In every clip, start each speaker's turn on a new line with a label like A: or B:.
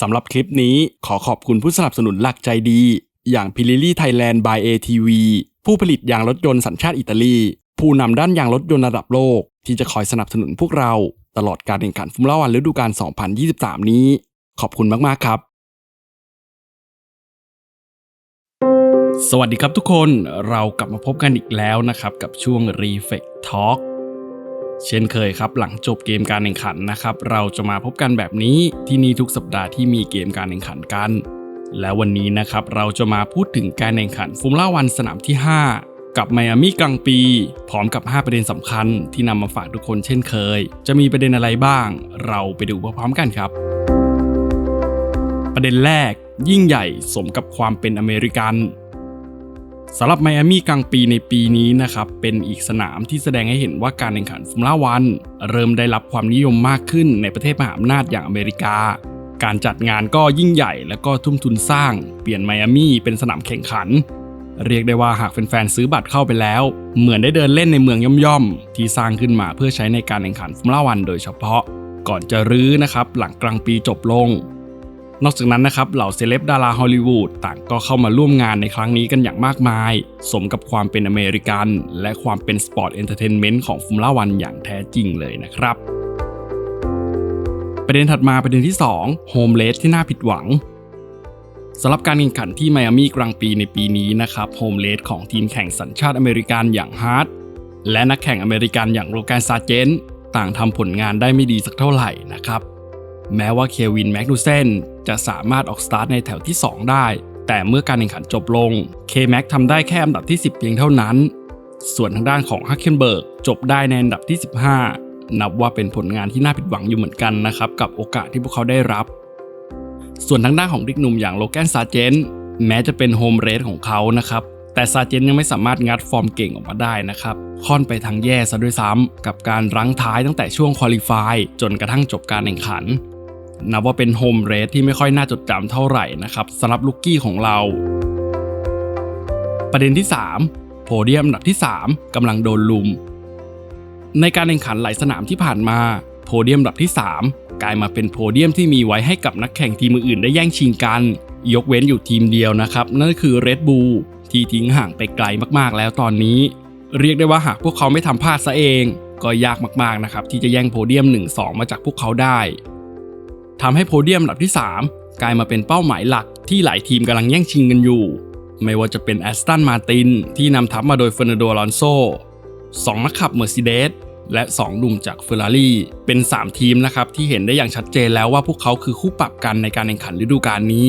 A: สำหรับคลิปนี้ขอขอบคุณผู้สนับสนุนหลักใจดี อย่างพิลิลี่ไทยแลนด์ by ATV ผู้ผลิตยางรถยนต์สัญชาติอิตาลี ผู้นำด้านยางรถยนต์ระดับโลก ที่จะคอยสนับสนุนพวกเรา ตลอดการแข่งขันฟุมล่าวันฤดูกาล 2023 นี้ ขอบคุณมาก ๆ ครับ สวัสดีครับทุกคนเรากลับมาพบกันอีกแล้วนะครับ กับช่วง Reflect Talk เช่นเคยครับหลังจบเกมการแข่งขันนะครับ เราจะมาพบกันแบบนี้ที่นี่ทุกสัปดาห์ที่มีเกมการแข่งขันกัน และวันนี้นะครับเราจะมาพูดถึงการแข่งขันฟูมล่าวันสนามที่ 5 กับไมอามี่กลางปี พร้อมกับ 5 ประเด็นสำคัญที่นำมาฝากทุกคนเช่นเคย จะมีประเด็นอะไรบ้าง เราไปดูพร้อมๆกันครับ ประเด็นแรก ยิ่งใหญ่สมกับความเป็นอเมริกัน สำหรับไมอามี่กลางปีในปีนี้นะครับเป็นอีกสนามที่แสดงให้เห็นว่าการแข่งขันฟอร์มูล่าวัน เริ่มได้รับความนิยมมากขึ้นในประเทศมหาอำนาจอย่างอเมริกา การจัดงานก็ยิ่งใหญ่และก็ทุ่มทุนสร้าง เปลี่ยนไมอามี่เป็นสนามแข่งขัน เรียกได้ว่าหากแฟนๆซื้อบัตรเข้าไปแล้ว เหมือนได้เดินเล่นในเมืองย่อมๆที่สร้างขึ้นมาเพื่อใช้ในการแข่งขันฟอร์มูล่าวัน โดยเฉพาะ ก่อนจะรื้อนะครับหลังกลางปีจบลง นอกจากนั้นนะครับเหล่าเซเลบดาราฮอลลีวูดต่างก็เข้ามาร่วมงานในครั้งนี้กันอย่างมากมาย สมกับความเป็นอเมริกัน และความเป็นสปอร์ตเอนเตอร์เทนเมนต์ของฟอร์มูล่าวันอย่างแท้จริงเลยนะครับประเด็นถัดมาประเด็นที่2โฮมเลสที่น่าผิดหวังสำหรับการแข่งขันที่ไมอามีกลางปีในปีนี้นะครับโฮมเลสของทีมแข่งสัญชาติอเมริกันอย่างฮาร์ดและนักแข่งอเมริกันอย่างโรแกนซาเจนต่างทำผลงานได้ไม่ดีสักเท่าไหร่นะครับ แม้ว่าเควินแมกนูเซนจะสามารถออกสตาร์ทในแถวที่ 2 ได้ แต่เมื่อการแข่งขันจบลงเคแม็กทำได้แค่อันดับที่ 10 เพียงเท่านั้น ส่วนทางด้านของฮักเคนเบิร์กจบได้ในอันดับที่ 15 นับว่าเป็นผลงานที่น่าผิดหวังอยู่เหมือนกันนะครับกับโอกาสที่พวกเขาได้รับ ส่วนทางด้านของดิกหนุ่มอย่างโลแกนซาเจนแม้จะเป็นโฮมเรสของเขานะครับแต่ซาเจนยังไม่สามารถงัดฟอร์มเก่งออกมาได้นะครับ ค่อนไปทางแย่ซะด้วยซ้ำกับการรั้งท้ายตั้งแต่ช่วงคอลิฟายจนกระทั่งจบการแข่งขัน นับว่าเป็นโฮมเรสที่ไม่ค่อยน่าจดจำเท่าไหร่นะครับสำหรับลูกกี้ของเรา ประเด็นที่ 3 โพเดียมอันดับที่ 3กำลังโดนลุม ในการแข่งขันหลายสนามที่ผ่านมา โพเดียมอันดับที่ 3 กลายมาเป็นโพเดียมที่มีไว้ให้กับนักแข่งทีมอื่นได้แย่งชิงกัน ยกเว้นอยู่ทีมเดียวนะครับนั่นคือ Red Bull ที่ทิ้งห่างไปไกลมากๆแล้วตอนนี้ เรียกได้ว่าหากพวกเขาไม่ทำพลาดซะเอง ก็ยากมากๆนะครับที่จะแย่งโพเดียม 1-2 มาจากพวกเขาได้ ทำให้โพเดียมอันดับที่ 3 กลายมาเป็นเป้าหมายหลักที่หลายทีมกำลังแย่งชิงกันอยู่ ไม่ว่าจะเป็นแอสตันมาตินที่นำทัพมาโดยเฟอร์นันโดลอนโซสองนักขับเมอร์ซิเดสและ 2 ดุมจากเฟอร์รารี่เป็น 3 ทีมนะครับที่เห็นได้อย่างชัดเจนแล้วว่าพวกเขาคือคู่ปรับกันในการแข่งขันฤดูกาลนี้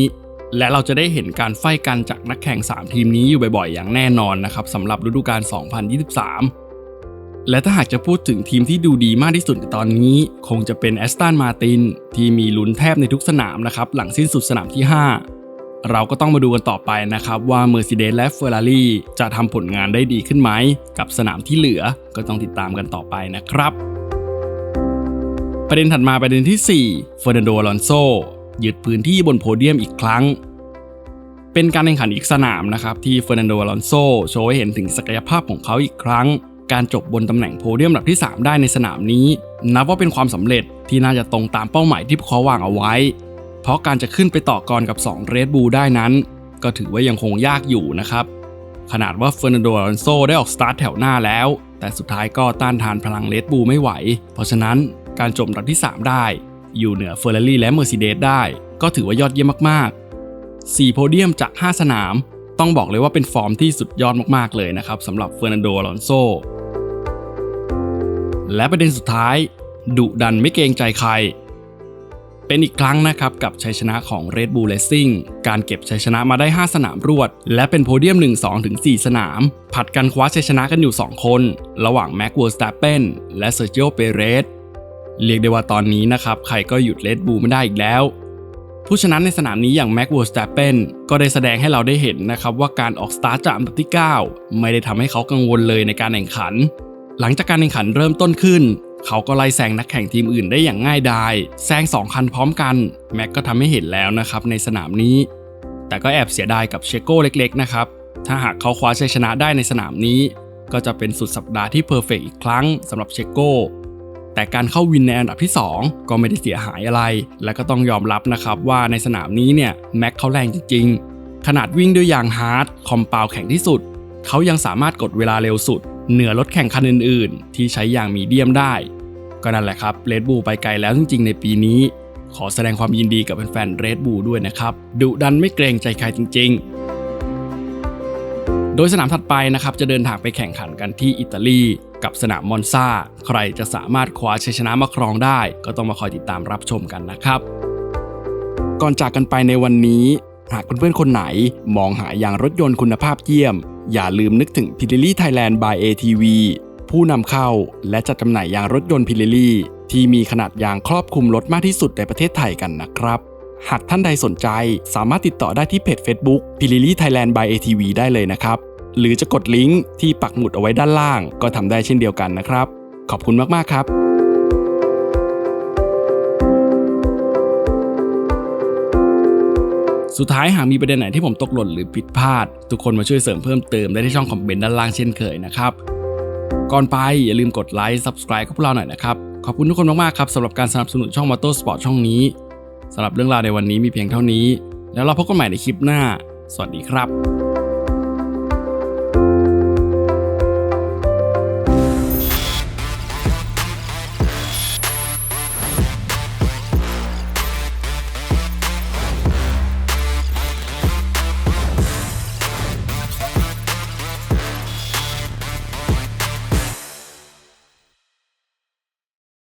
A: และเราจะได้เห็นการไฟกันจากนักแข่ง 3 ทีมนี้อยู่บ่อยๆ อย่างแน่นอนนะครับสำหรับฤดูกาล2023 และถ้าหากจะพูดถึงทีมที่ดูดีมากที่สุดในตอนนี้ คงจะเป็นแอสตันมาตินที่มีลุ้นแทบในทุกสนามนะครับหลังสิ้นสุดสนามที่ 5 เราก็ต้องมาดูกันต่อไปนะครับว่า Mercedes และ Ferrari จะทำผลงานได้ดีขึ้นไหม กับสนามที่เหลือก็ต้องติดตามกันต่อไปนะครับ ประเด็นถัดมาประเด็นที่4เฟอร์นันโดลอนโซยึดพื้นที่บนโพเดียมอีกครั้งเป็นการแข่งขันอีกสนามนะครับที่เฟอร์นันโด อลอนโซโชว์ให้เห็นถึงศักยภาพของเขาอีกครั้ง การจบบนตำแหน่งโพเดียมลำดับที่ 3 ได้ในสนามนี้ นับว่าเป็นความสำเร็จที่น่าจะตรงตามเป้าหมายที่พวกเขาวางเอาไว้ เพราะการจะขึ้นไปต่อกรกับ2เรดบูได้นั้น ก็ถือว่ายังคงยากอยู่นะครับ ขนาดว่าเฟอร์นันโดอลอนโซได้ออกสตาร์ทแถวหน้าแล้ว แต่สุดท้ายก็ต้านทานพลังเรดบูไม่ไหว เพราะฉะนั้นการจบลำดับที่ 3 ได้ อยู่เหนือเฟอร์รารี่และเมอร์เซเดสได้ ก็ถือว่ายอดเยี่ยมมากๆ4โพเดียมจาก 5 สนามต้องบอกเลยว่าเป็นฟอร์มที่สุดยอดมาก ๆ เลยนะครับสำหรับเฟอร์นันโด อลอนโซ และประเด็นสุดท้าย ดุดันไม่เกรงใจใคร เป็นอีกครั้งนะครับกับชัยชนะของ Red Bull Racing การเก็บชัยชนะมาได้ 5 สนามรวด และเป็นโพเดียม 1 2ถึง4สนาม ผัดกันคว้าชัยชนะกันอยู่ 2 คน ระหว่างแม็กเวอร์สตาเปนและเซอร์จิโอเปเรสเรียกได้ว่าตอนนี้นะครับใครก็หยุด Red Bull ไม่ได้อีกแล้วผู้ชนะในสนามนี้อย่างแม็กวอร์สตเปนก็ได้แสดงให้เราได้เห็นนะครับว่าการออกสตาร์ทจากอันดับที่ 9 ไม่ได้ทำให้เขากังวลเลยในการแข่งขัน หลังจากการแข่งขันเริ่มต้นขึ้น เขาก็ไล่แซงนักแข่งทีมอื่นได้อย่างง่ายดายแซง2คันพร้อมกัน แม็กก็ทำให้เห็นแล้วนะครับในสนามนี้ แต่ก็แอบเสียดายกับเชโก้เล็กๆนะครับถ้าหากเขาคว้าชัยชนะได้ในสนามนี้ ก็จะเป็นสุดสัปดาห์ที่เพอร์เฟกอีกครั้งสำหรับเชโก้แต่การเข้าวินในอันดับที่ 2 ก็ไม่ได้เสียหายอะไร และก็ต้องยอมรับนะครับว่าในสนามนี้เนี่ยแม็กเขาแรงจริงๆ ขนาดวิ่งด้วยยางฮาร์ดคอมเปาวแข็งที่สุด เขายังสามารถกดเวลาเร็วสุด เหนือรถแข่งคันอื่นๆ ที่ใช้ยางมีเดียมได้ ก็นั่นแหละครับเรดบูไปไกลแล้วจริงๆ ในปีนี้ ขอแสดงความยินดีกับแฟนๆเรดบูด้วยนะครับ ดุดันไม่เกรงใจใครจริง ๆ โดยสนามถัดไปนะครับจะเดินทางไปแข่งขันกันที่อิตาลีกับสนามมอนซาใครจะสามารถคว้าชัยชนะมาครองได้ ก็ต้องมาคอยติดตามรับชมกันนะครับ ก่อนจากกันไปในวันนี้ หากเพื่อนๆคนไหนมองหายางรถยนต์คุณภาพเยี่ยม อย่าลืมนึกถึง p i r e l i Thailand by ATV ผู้นำเข้าและจัดจำหน่ายยางรถยนต์ p i r e l i ที่มีขนาดยางครอบคลุมรถมากที่สุดในประเทศไทยกันนะครับ หากท่านใดสนใจสามารถติดต่อได้ที่เพจ Facebook p i r e l i Thailand by ATV ได้เลยนะครับ หรือจะกดลิงก์ที่ปักหมุดเอาไว้ด้านล่าง ก็ทำได้เช่นเดียวกันนะครับ ขอบคุณมากๆครับ สุดท้ายหากมีประเด็นไหนที่ผมตกหล่นหรือผิดพลาด ทุกคนมาช่วยเสริมเพิ่มเติมได้ที่ช่องคอมเมนต์ด้านล่างเช่นเคยนะครับ ก่อนไปอย่าลืมกดไลค์ Subscribe กับพวกเราหน่อยนะครับ ขอบคุณทุกคนมากๆครับสำหรับการสนับสนุนช่องมอเตอร์สปอร์ตช่องนี้สำหรับเรื่องราวในวันนี้มีเพียงเท่านี้ แล้วเราพบกันใหม่ในคลิปหน้า สวัสดีครับ